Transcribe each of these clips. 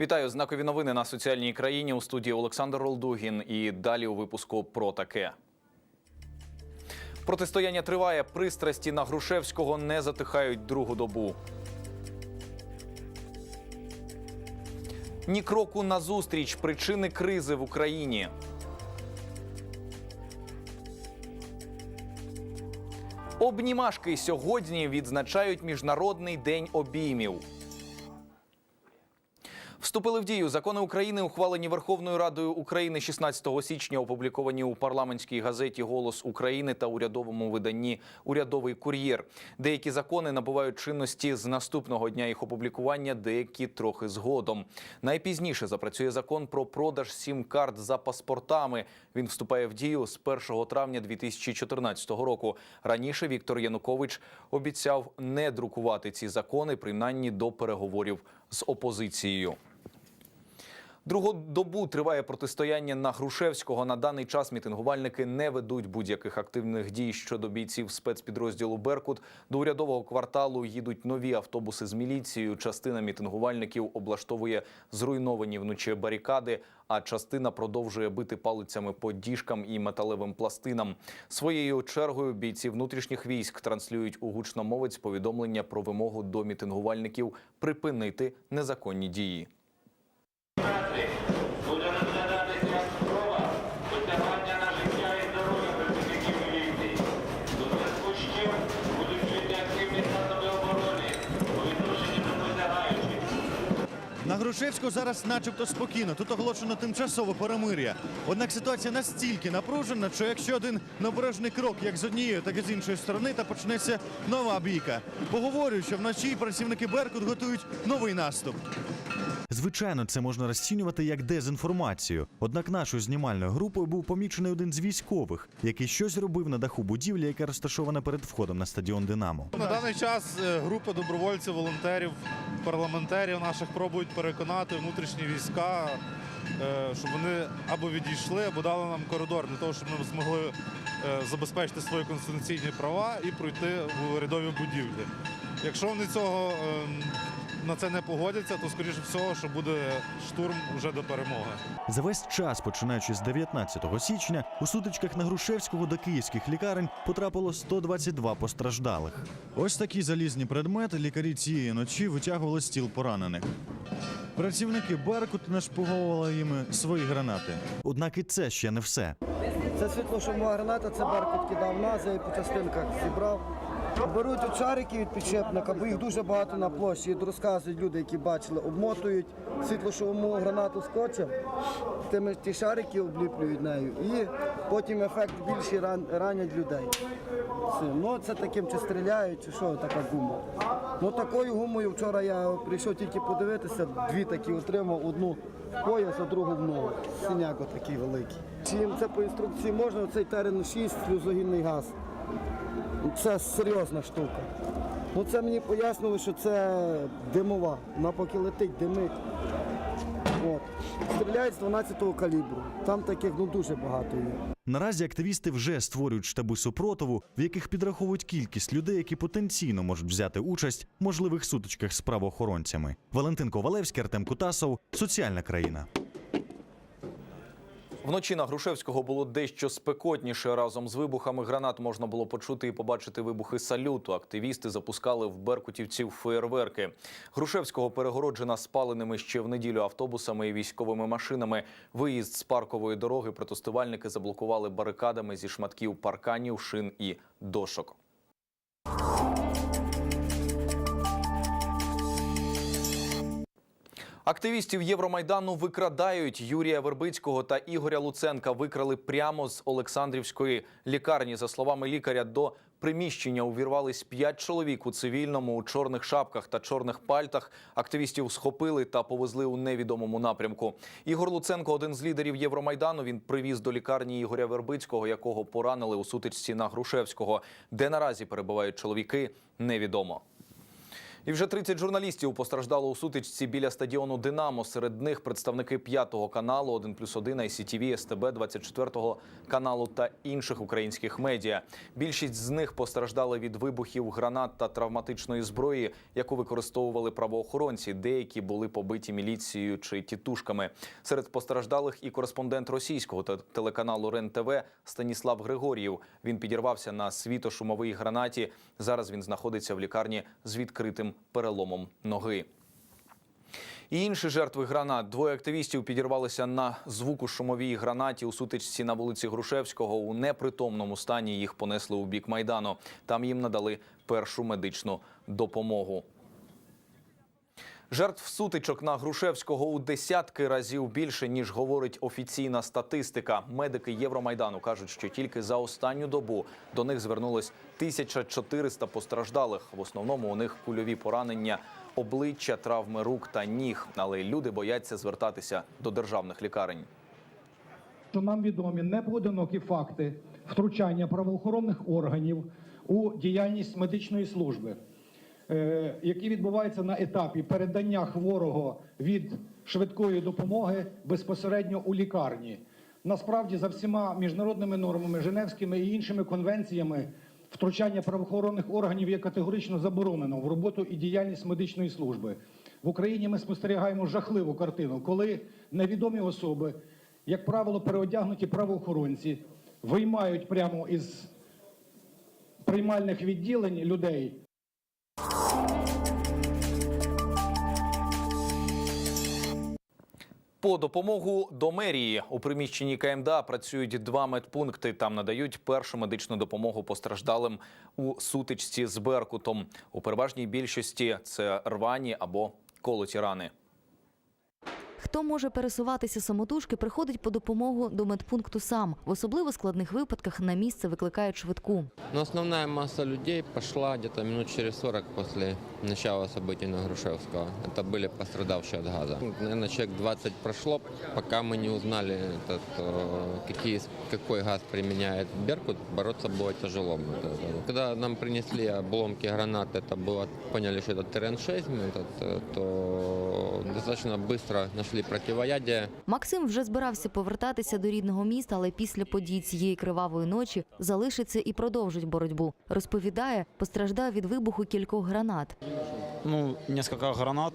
Вітаю знакові новини на соціальній країні у студії Олександр Ролдугін. І далі у випуску про таке. Протистояння триває. Пристрасті на Грушевського не затихають другу добу. Ні кроку назустріч причини кризи в Україні. Обнімашки сьогодні відзначають Міжнародний день обіймів. Вступили в дію закони України, ухвалені Верховною Радою України 16 січня, опубліковані у парламентській газеті Голос України та урядовому виданні Урядовий кур'єр. Деякі закони набувають чинності з наступного дня їх опублікування, деякі трохи згодом. Найпізніше запрацює закон про продаж сім-карт за паспортами. Він вступає в дію з 1 травня 2014 року. Раніше Віктор Янукович обіцяв не друкувати ці закони, принаймні до переговорів з опозицією. Другу добу триває протистояння на Грушевського. На даний час мітингувальники не ведуть будь-яких активних дій щодо бійців спецпідрозділу Беркут. До урядового кварталу їдуть нові автобуси з міліцією. Частина мітингувальників облаштовує зруйновані вночі барикади, а частина продовжує бити палицями по діжкам і металевим пластинам. Своєю чергою бійці внутрішніх військ транслюють у гучномовець повідомлення про вимогу до мітингувальників припинити незаконні дії. Грушевського зараз начебто спокійно. Тут оголошено тимчасове перемир'я. Однак ситуація настільки напружена, що якщо один необережний крок як з однієї, так і з іншої сторони, та почнеться нова бійка. Поговорю, що вночі працівники Беркут готують новий наступ. Звичайно, це можна розцінювати як дезінформацію. Однак нашою знімальною групою був помічений один з військових, який щось робив на даху будівлі, яка розташована перед входом на стадіон Динамо. На даний час е, групи добровольців, волонтерів, парламентарів наших пробують переконати внутрішні війська, е, щоб вони або відійшли, або дали нам коридор для того, щоб ми змогли е, забезпечити свої конституційні права і пройти в урядові будівлі. Якщо вони цього е, на це не погодяться, то скоріше всього, що буде штурм вже до перемоги. За весь час, починаючи з 19 січня, у сутичках на Грушевського до київських лікарень потрапило 122 постраждалих. Ось такі залізні предмети лікарі цієї ночі витягували з тіл поранених. Працівники Беркут нашпуговували їм свої гранати. Однак і це ще не все. Це світлошумова граната, це Беркут кидав нас, я її по частинках зібрав. Беруть от шарики від підшипника, бо їх дуже багато на площі. І розказують люди, які бачили, обмотують світлошумову гранату скотчем, тими ті шарики обліплюють нею. І потім ефект більший ран, ранять людей. Все. Ну це таким чи стріляють, чи що така гума. Ну такою гумою вчора я прийшов тільки подивитися, дві такі отримав, одну пояс, а другу в ногу. Синяк такий великий. Чим це по інструкції можна, оцей терен 6 сльозогінний газ. Це серйозна штука. Ну це мені пояснили, що це димова. Вона поки летить, димить. От. Стріляють з 12-го калібру. Там таких ну дуже багато є. Наразі активісти вже створюють штаби супротиву, в яких підраховують кількість людей, які потенційно можуть взяти участь в можливих сутичках з правоохоронцями. Валентин Ковалевський, Артем Кутасов, соціальна країна. Вночі на Грушевського було дещо спекотніше. Разом з вибухами гранат можна було почути і побачити вибухи салюту. Активісти запускали в беркутівців феєрверки. Грушевського перегороджена спаленими ще в неділю автобусами і військовими машинами. Виїзд з паркової дороги протестувальники заблокували барикадами зі шматків парканів, шин і дошок. Активістів Євромайдану викрадають Юрія Вербицького та Ігоря Луценка. Викрали прямо з Олександрівської лікарні. За словами лікаря, до приміщення увірвались п'ять чоловік у цивільному у чорних шапках та чорних пальтах. Активістів схопили та повезли у невідомому напрямку. Ігор Луценко один з лідерів Євромайдану. Він привіз до лікарні Ігоря Вербицького, якого поранили у сутичці на Грушевського. Де наразі перебувають чоловіки, невідомо. І вже 30 журналістів постраждало у сутичці біля стадіону Динамо. Серед них представники п'ятого каналу, 1 плюс 1, ICTV, СТБ, 24 каналу та інших українських медіа. Більшість з них постраждали від вибухів, гранат та травматичної зброї, яку використовували правоохоронці. Деякі були побиті міліцією чи тітушками. Серед постраждалих і кореспондент російського те- телеканалу РЕН ТВ Станіслав Григор'єв. Він підірвався на світошумовій гранаті. Зараз він знаходиться в лікарні з відкритим переломом ноги. І інші жертви гранат. Двоє активістів підірвалися на звуку шумовій гранаті у сутичці на вулиці Грушевського. У непритомному стані їх понесли у бік майдану. Там їм надали першу медичну допомогу. Жертв сутичок на Грушевського у десятки разів більше ніж говорить офіційна статистика. Медики Євромайдану кажуть, що тільки за останню добу до них звернулось 1400 постраждалих. В основному у них кульові поранення, обличчя, травми рук та ніг. Але люди бояться звертатися до державних лікарень. що нам відомі непоодинокі факти втручання правоохоронних органів у діяльність медичної служби, які відбуваються на етапі передання хворого від швидкої допомоги безпосередньо у лікарні. Насправді, за всіма міжнародними нормами, Женевськими і іншими конвенціями, втручання правоохоронних органів є категорично заборонено в роботу і діяльність медичної служби. В Україні ми спостерігаємо жахливу картину, коли невідомі особи, як правило, переодягнуті правоохоронці, виймають прямо із приймальних відділень людей По допомогу до мерії у приміщенні КМДА працюють два медпункти. Там надають першу медичну допомогу постраждалим у сутичці з Беркутом. У переважній більшості це рвані або колоті рани. Хто може пересуватися самотужки, приходить по допомогу до медпункту сам. В особливо складних випадках на місце викликають швидку. Но основная масса людей пошла где-то минут через 40 после начала событий на Грушевского. Это были пострадавшие от газа. Ну, Наверное, человек 20 прошло, пока мы не узнали, этот, э, какие, какой газ применяет Беркут, бороться было тяжело. Вот это. Когда нам принесли обломки гранат, это было, поняли, что это ТРН-6, этот, э, то достаточно быстро нашли противоядие. Максим вже збирався повертатися до рідного міста, але після подій цієї кривавої ночі залишиться і продовжить боротьбу. Розповідає, постраждав від вибуху кількох гранат. Ну, несколько гранат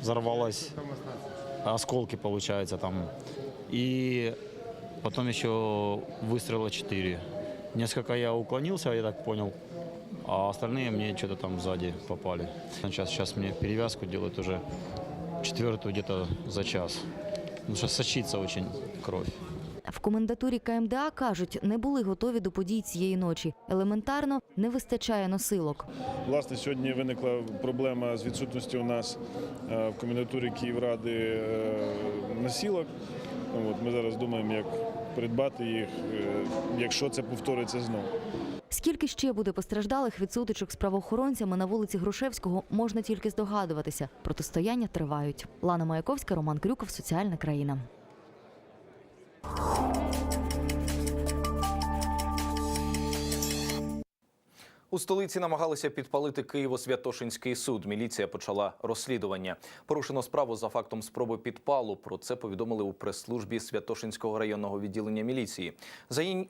взорвалось, осколки, получается, там. И потом еще выстрела 4. Несколько я уклонился, я так понял, а остальные мне что-то там сзади попали. Сейчас, сейчас мне перевязку делают уже четвертую где-то за час. Потому что сочится очень кровь. В комендатурі КМДА кажуть, не були готові до подій цієї ночі. Елементарно не вистачає носилок. Власне, сьогодні виникла проблема з відсутністю у нас е, в комендатурі Київради е, насілок. Ну, От, ми зараз думаємо, як придбати їх, е, якщо це повториться знову. Скільки ще буде постраждалих від сутичок з правоохоронцями на вулиці Грушевського, можна тільки здогадуватися. Протистояння тривають. Лана Маяковська, Роман Крюков, Соціальна країна. У столиці намагалися підпалити Києво-Святошинський суд. Міліція почала розслідування. Порушено справу за фактом спроби підпалу. Про це повідомили у прес-службі Святошинського районного відділення міліції.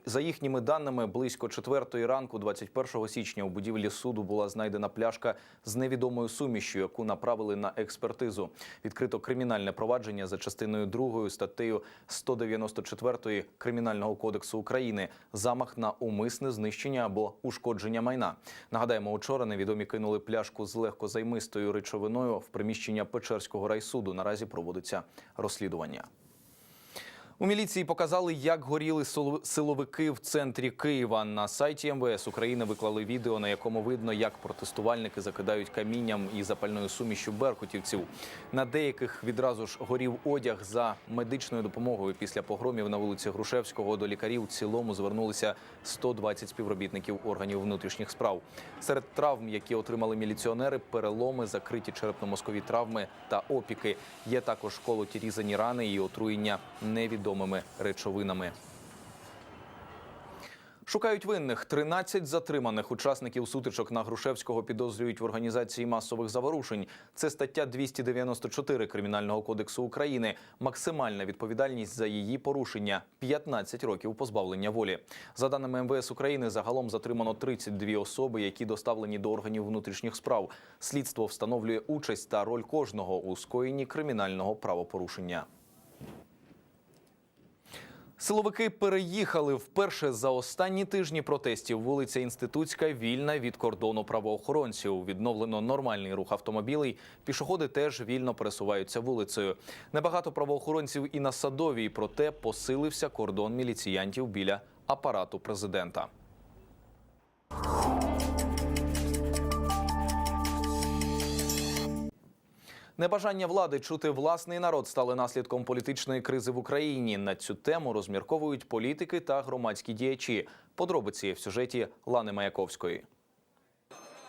За, їхніми даними, близько четвертої ранку, 21 січня, у будівлі суду була знайдена пляшка з невідомою сумішю, яку направили на експертизу. Відкрито кримінальне провадження за частиною 2 статтею 194 Кримінального кодексу України замах на умисне знищення або ушкодження майна. Нагадаємо, учора невідомі кинули пляшку з легкозаймистою речовиною в приміщення Печерського райсуду. Наразі проводиться розслідування. У міліції показали, як горіли сило- силовики в центрі Києва. На сайті МВС України виклали відео, на якому видно, як протестувальники закидають камінням і запальною сумішю беркутівців. На деяких відразу ж горів одяг за медичною допомогою. Після погромів на вулиці Грушевського до лікарів в цілому звернулися 120 співробітників органів внутрішніх справ. Серед травм, які отримали міліціонери, переломи, закриті черепно-мозкові травми та опіки. Є також колоті різані рани і отруєння невідомими речовинами. Шукають винних. 13 затриманих учасників сутичок на Грушевського підозрюють в організації масових заворушень. Це стаття 294 Кримінального кодексу України. Максимальна відповідальність за її порушення 15 років позбавлення волі. За даними МВС України, загалом затримано 32 особи, які доставлені до органів внутрішніх справ. Слідство встановлює участь та роль кожного у скоєнні кримінального правопорушення. Силовики переїхали вперше за останні тижні протестів. Вулиця Інститутська вільна від кордону правоохоронців. Відновлено нормальний рух автомобілей. Пішоходи теж вільно пересуваються вулицею. Небагато правоохоронців і на садовій, проте посилився кордон міліціянтів біля апарату президента. Небажання влади чути власний народ стали наслідком політичної кризи в Україні. На цю тему розмірковують політики та громадські діячі. Подробиці в сюжеті Лани Маяковської.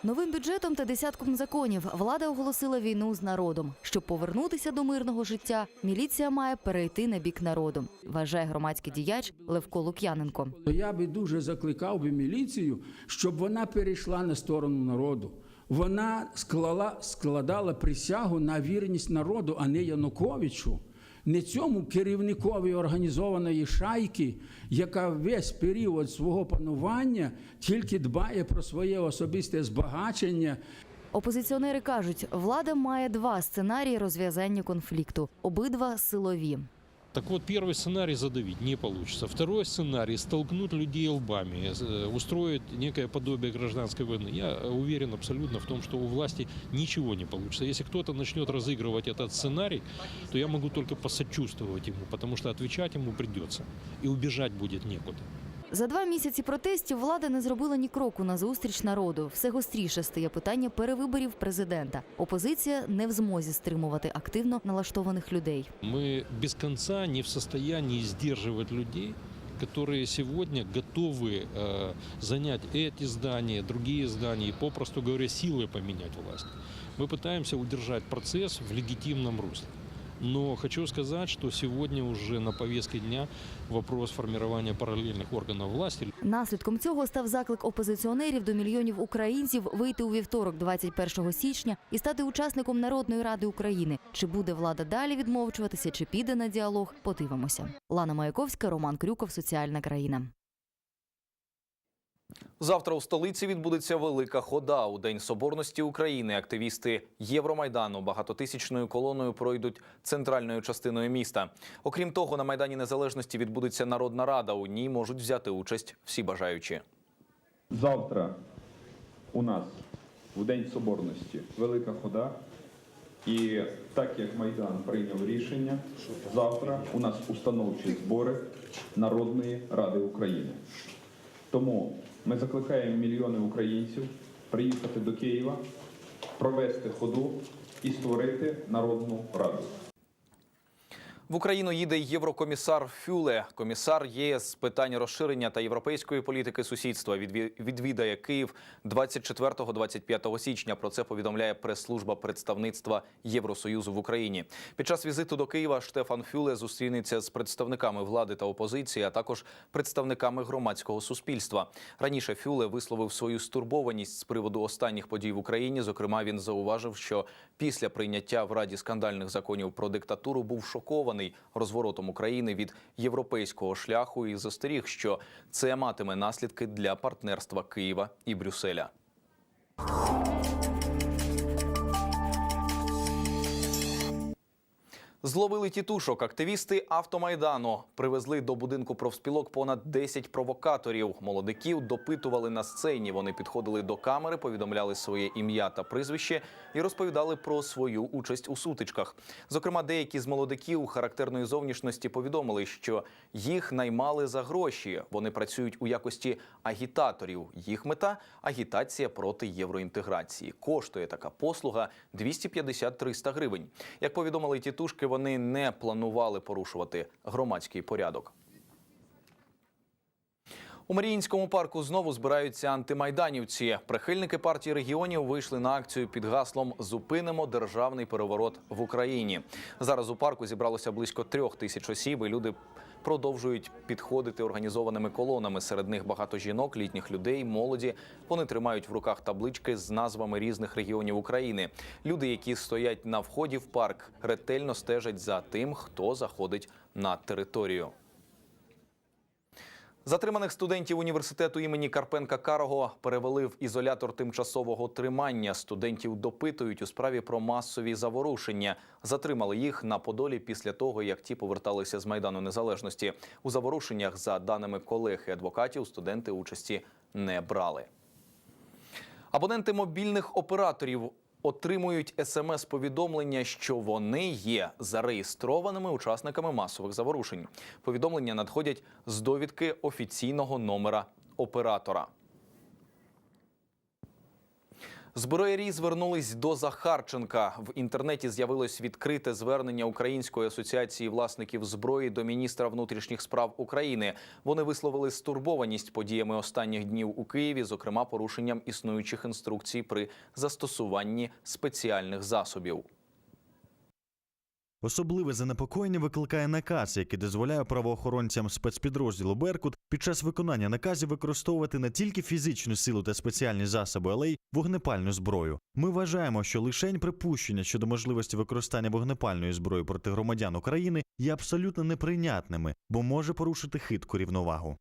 Новим бюджетом та десятком законів влада оголосила війну з народом. Щоб повернутися до мирного життя, міліція має перейти на бік народу, вважає громадський діяч Левко Лук'яненко. Я би дуже закликав би міліцію, щоб вона перейшла на сторону народу. Вона склала, складала присягу на вірність народу, а не Януковичу, не цьому керівникові організованої шайки, яка весь період свого панування тільки дбає про своє особисте збагачення. Опозиціонери кажуть, влада має два сценарії розв'язання конфлікту, обидва силові. Так вот, первый сценарий задавить не получится. Второй сценарий – столкнуть людей лбами, э, устроить некое подобие гражданской войны. Я уверен абсолютно в том, что у власти ничего не получится. Если кто-то начнет разыгрывать этот сценарий, то я могу только посочувствовать ему, потому что отвечать ему придется. И убежать будет некуда. За два місяці протестів влада не зробила ні кроку на зустріч народу. Все гостріше стає питання перевиборів президента. Опозиція не в змозі стримувати активно налаштованих людей. Мы без конца не в состоянии сдерживать людей, которые сегодня готовы э, занять эти здания, другие здания и, попросту говоря, силой поменять власть. Мы пытаемся удержать процесс в легитимном русле. Но хочу сказать, что сегодня уже на повестке дня вопрос формирования параллельных органов власти. Наслідком цього став заклик опозиціонерів до мільйонів українців вийти у вівторок, 21 січня, і стати учасником Народної ради України. Чи буде влада далі відмовчуватися, чи піде на діалог? Подивимося. Лана Маяковська, Роман Крюков, Соціальна країна. Завтра у столиці відбудеться велика хода. У День Соборності України активісти Євромайдану багатотисячною колоною пройдуть центральною частиною міста. Окрім того, на Майдані Незалежності відбудеться Народна Рада. У ній можуть взяти участь всі бажаючі. Завтра у нас в День Соборності велика хода. І так як Майдан прийняв рішення, завтра у нас установчі збори Народної Ради України. Тому ми закликаємо мільйони українців приїхати до Києва, провести ходу і створити Народну Раду. В Україну їде єврокомісар Фюле. Комісар ЄС з питань розширення та європейської політики сусідства відві- відвідає Київ 24-25 січня. Про це повідомляє прес-служба представництва Євросоюзу в Україні. Під час візиту до Києва Штефан Фюле зустрінеться з представниками влади та опозиції, а також представниками громадського суспільства. Раніше Фюле висловив свою стурбованість з приводу останніх подій в Україні. Зокрема, він зауважив, що після прийняття в Раді скандальних законів про диктатуру був шокований розворотом України від європейського шляху і застеріг, що це матиме наслідки для партнерства Києва і Брюсселя. Зловили тітушок. Активісти автомайдану привезли до будинку профспілок понад 10 провокаторів. Молодиків допитували на сцені. Вони підходили до камери, повідомляли своє ім'я та прізвище і розповідали про свою участь у сутичках. Зокрема, деякі з молодиків характерної зовнішності повідомили, що їх наймали за гроші. Вони працюють у якості агітаторів. Їх мета агітація проти євроінтеграції. Коштує така послуга 250-300 гривень. Як повідомили тітушки, вони не планували порушувати громадський порядок. У Маріїнському парку знову збираються антимайданівці. Прихильники партії регіонів вийшли на акцію під гаслом Зупинимо державний переворот в Україні. Зараз у парку зібралося близько трьох тисяч осіб. і Люди продовжують підходити організованими колонами. Серед них багато жінок, літніх людей, молоді. Вони тримають в руках таблички з назвами різних регіонів України. Люди, які стоять на вході в парк, ретельно стежать за тим, хто заходить на територію. Затриманих студентів університету імені Карпенка Карого перевели в ізолятор тимчасового тримання. Студентів допитують у справі про масові заворушення. Затримали їх на Подолі після того, як ті поверталися з майдану незалежності. У заворушеннях, за даними колег і адвокатів, студенти участі не брали. Абоненти мобільних операторів отримують смс-повідомлення, що вони є зареєстрованими учасниками масових заворушень. Повідомлення надходять з довідки офіційного номера оператора. Зброярі звернулись до Захарченка. В інтернеті з'явилось відкрите звернення Української асоціації власників зброї до міністра внутрішніх справ України. Вони висловили стурбованість подіями останніх днів у Києві, зокрема порушенням існуючих інструкцій при застосуванні спеціальних засобів. Особливе занепокоєння викликає наказ, який дозволяє правоохоронцям спецпідрозділу Беркут під час виконання наказів використовувати не тільки фізичну силу та спеціальні засоби, але й вогнепальну зброю. Ми вважаємо, що лишень припущення щодо можливості використання вогнепальної зброї проти громадян України є абсолютно неприйнятними, бо може порушити хитку рівновагу.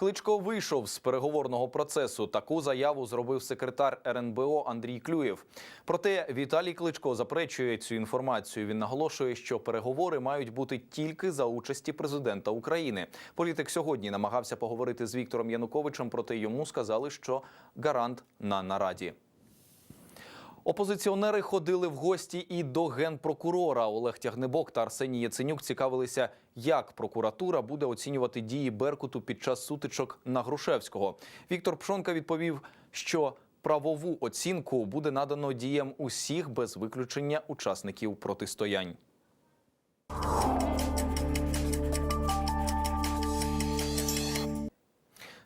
Кличко вийшов з переговорного процесу. Таку заяву зробив секретар РНБО Андрій Клюєв. Проте Віталій Кличко заперечує цю інформацію. Він наголошує, що переговори мають бути тільки за участі президента України. Політик сьогодні намагався поговорити з Віктором Януковичем, проте йому сказали, що гарант на нараді. Опозиціонери ходили в гості і до генпрокурора. Олег Тягнебок та Арсеній Яценюк цікавилися, як прокуратура буде оцінювати дії Беркуту під час сутичок на Грушевського. Віктор Пшонка відповів, що правову оцінку буде надано діям усіх без виключення учасників протистоянь.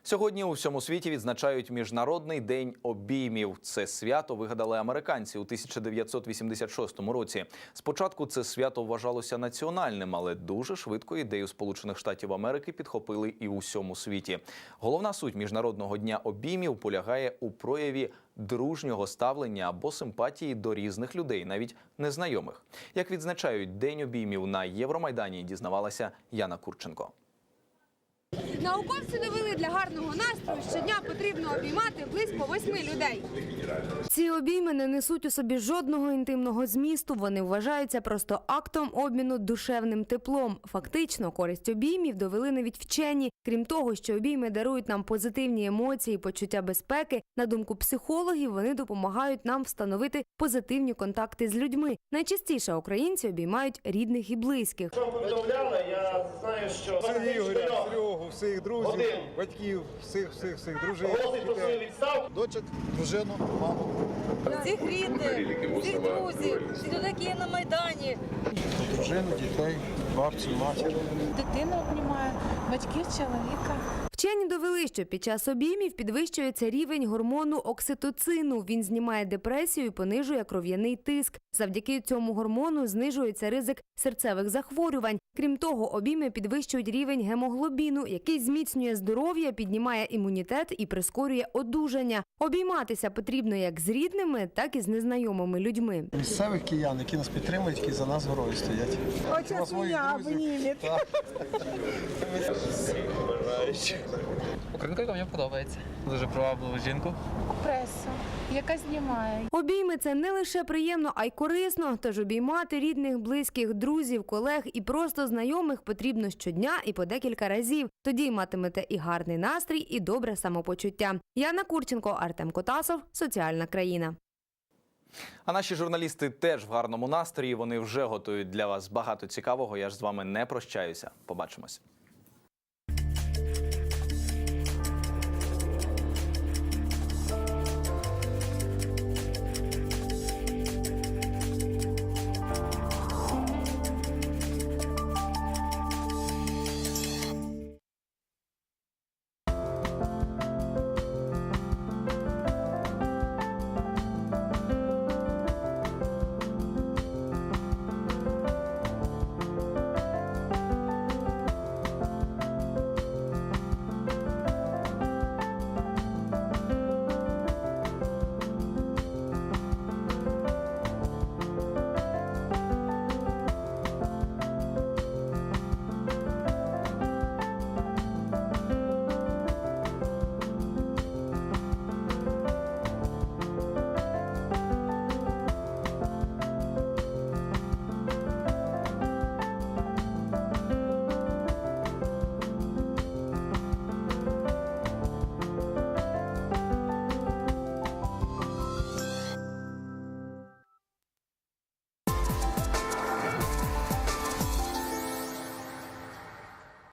Сьогодні у всьому світі відзначають міжнародний день обіймів. Це свято вигадали американці у 1986 році. Спочатку це свято вважалося національним, але дуже швидко ідею Сполучених Штатів Америки підхопили і у всьому світі. Головна суть міжнародного дня обіймів полягає у прояві дружнього ставлення або симпатії до різних людей, навіть незнайомих. Як відзначають день обіймів на Євромайдані, дізнавалася Яна Курченко. Науковці довели для гарного настрою щодня потрібно обіймати близько восьми людей. Ці обійми не несуть у собі жодного інтимного змісту. Вони вважаються просто актом обміну душевним теплом. Фактично, користь обіймів довели навіть вчені. Крім того, що обійми дарують нам позитивні емоції, почуття безпеки. На думку психологів, вони допомагають нам встановити позитивні контакти з людьми. Найчастіше українці обіймають рідних і близьких. Повідомляли, я знаю, що Серегу, всіх друзів, Один. батьків, всіх, всіх, всіх дружин, Голосить про відставку. дочок, дружину, маму. Всіх рідних, всіх друзів, всі людей, які є на майдані. Дружину, дітей, бабцю, матір. Дитину обнімаю, батьків, чоловіка. Вчені довели, що під час обіймів підвищується рівень гормону окситоцину. Він знімає депресію і понижує кров'яний тиск. Завдяки цьому гормону знижується ризик серцевих захворювань. Крім того, обійми підвищують рівень гемоглобіну, який зміцнює здоров'я, піднімає імунітет і прискорює одужання. Обійматися потрібно як з рідними, так і з незнайомими людьми. Місцевих киян, які нас підтримують, які за нас горою стоять. Хоча своїх друзів. Українка мені подобається. Дуже привабливу жінку. Преса, яка знімає. Обійми це не лише приємно, а й корисно. Тож обіймати рідних, близьких, друзів, колег і просто знайомих потрібно щодня і по декілька разів. Тоді матимете і гарний настрій, і добре самопочуття. Яна Курченко, Артем Котасов, соціальна країна. А наші журналісти теж в гарному настрої. Вони вже готують для вас багато цікавого. Я ж з вами не прощаюся. Побачимось.